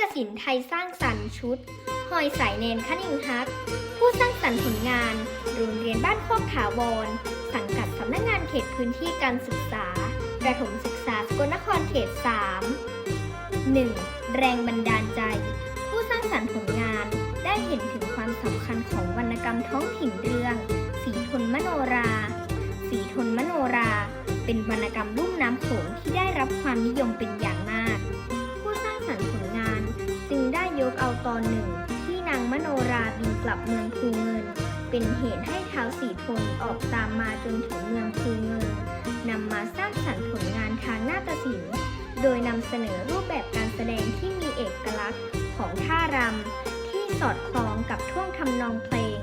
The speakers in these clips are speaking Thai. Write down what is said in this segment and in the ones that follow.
ฏศิลป์ไทยสร้างสรรค์ชุด หอยสายเนนคณิงฮัก ผู้สร้างสรรค์ผลงาน โรงเรียนบ้านโคกถาวร สังกัดสำนักงานเขตพื้นที่การศึกษา ประถมศึกษาสกลนครเขต 3 1. แรงบันดาลใจ ผู้สร้างสรรค์ผลงานได้เห็นถึงความสำคัญของวรรณกรรมท้องถิ่นเรื่อง สีทนมโนรา สีทนมโนรา เป็นวรรณกรรมลุ่มน้ำโขงที่ได้รับความนิยมเป็น ตอนหนึ่ง ที่นางมโนราบินกลับเมืองภูเงิน เป็นเหตุให้เท้าวสีทนออกตามมาจนถึงเมืองภูเงินนำมาสร้างสรรค์ผลงานทางนาฏศิลป์ โดยนำเสนอรูปแบบการแสดงที่มีเอกลักษณ์ของท่ารำที่สอดคล้องกับท่วงทำนองเพลง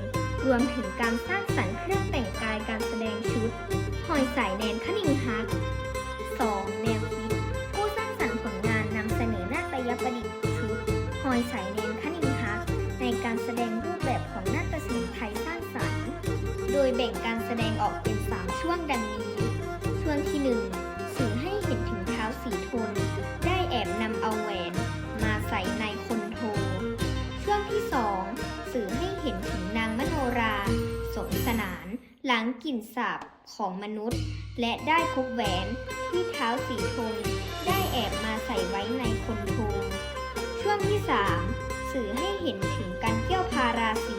รวมถึงการสร้างสรรค์เครื่องแต่งกายการแสดงชุดหอยสายแนนคณิงฮัก นนคณิงฮักในการแสดงรูปแบบของนาฏศิลป์ไทยสร้างสรรค์ โดยแบ่งการแสดงออกเป็น 3 ช่วงดังนี้ ช่วงที่ 1 สื่อให้เห็นถึงเท้าสีทน ได้แอบนำเอาแหวน มาใส่ในคนโท ช่วงที่ 2 สื่อให้เห็นถึงนางมโนราสมสนานหลังกลิ่นสาบของมนุษย์ และได้พบแหวนที่เท้าสีทนได้แอบมาใส่ไว้ในคนโท สื่อให้เห็นถึงการเกี่ยวพาราสี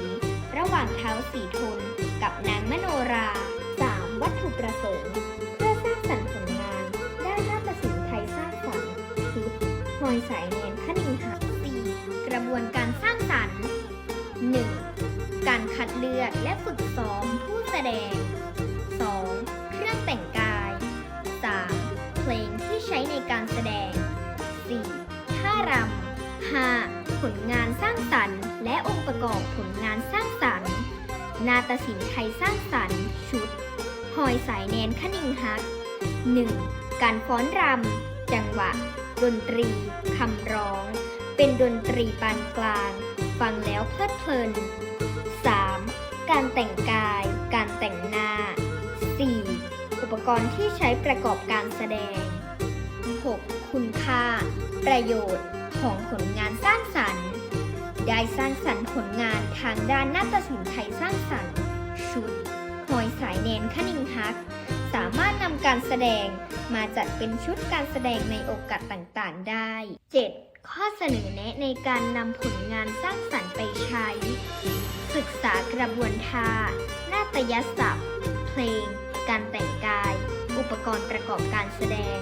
ระหว่างเท้าสีทนกับนางมโนรา 3. วัตถุประสงค์ เพื่อสร้างสรรค์ผลงานด้านนาฏศิลป์ไทยสร้างสรรค์หอยสายเนนคณิงหัก 4. กระบวนการสร้างสรรค์ 1. การคัดเลือกและฝึกซ้อมผู้แสดง 2. เครื่องแต่งกาย 3. เพลงที่ใช้ในการแสดง 4. ท่ารำ 5. ผลงานสร้างสรรค์ และองค์ประกอบผลงานสร้างสรรค์ นาฏศิลป์ไทยสร้างสรรค์ ชุดหอยสายแนนคณิงฮัก 1. การฟ้อนรำ จังหวะ ดนตรี คำร้อง เป็นดนตรีปานกลาง ฟังแล้วเพลิดเพลิน 3. การแต่งกาย การแต่งหน้า 4. อุปกรณ์ที่ใช้ประกอบการแสดง 6. คุณค่า ประโยชน์ ของผลงานสร้างสรรค์ ได้สร้างสรรค์ผลงานทางด้านนาฏศิลป์ไทยสร้างสรรค์ชุดหอยสายเนนคณิงฮัก สามารถนำการแสดงมาจัดเป็นชุดการแสดงในโอกาสต่างๆได้ 7. ข้อเสนอแนะในการนำผลงานสร้างสรรค์ไปใช้ ศึกษากระบวนท่านาฏยศัพท์ เพลง การแต่งกาย อุปกรณ์ประกอบการแสดง